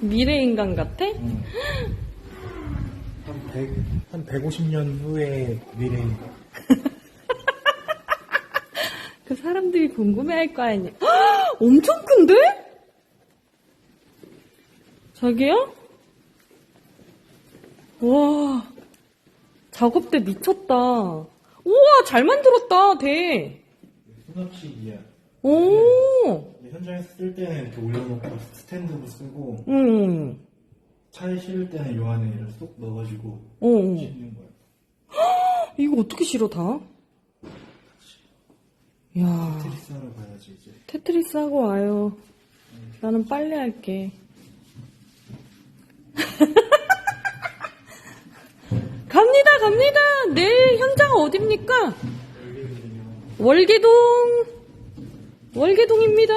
미래 인간 같아? 응. 한 100, 한 150년 후에 미래인 거. 그 사람들이 궁금해할 거 아니야. 헉! 엄청 큰데? 자기야? 와, 작업대 미쳤다. 우와, 잘 만들었다, 대. 수납식이야. 오, 현장에서 쓸 때는 이렇게 올려놓고 스탠드로 쓰고 응, 차에 실을 때는 요 안에 이를 쏙 넣어가지고 응. 싣는 거야. 이거 어떻게 실어, 다? 야 테트리스 하러 가야지 이제. 테트리스 하고 와요. 나는 빨래 할게. 갑니다, 갑니다. 내일 현장 어딥니까? 월계동. 월계동입니다.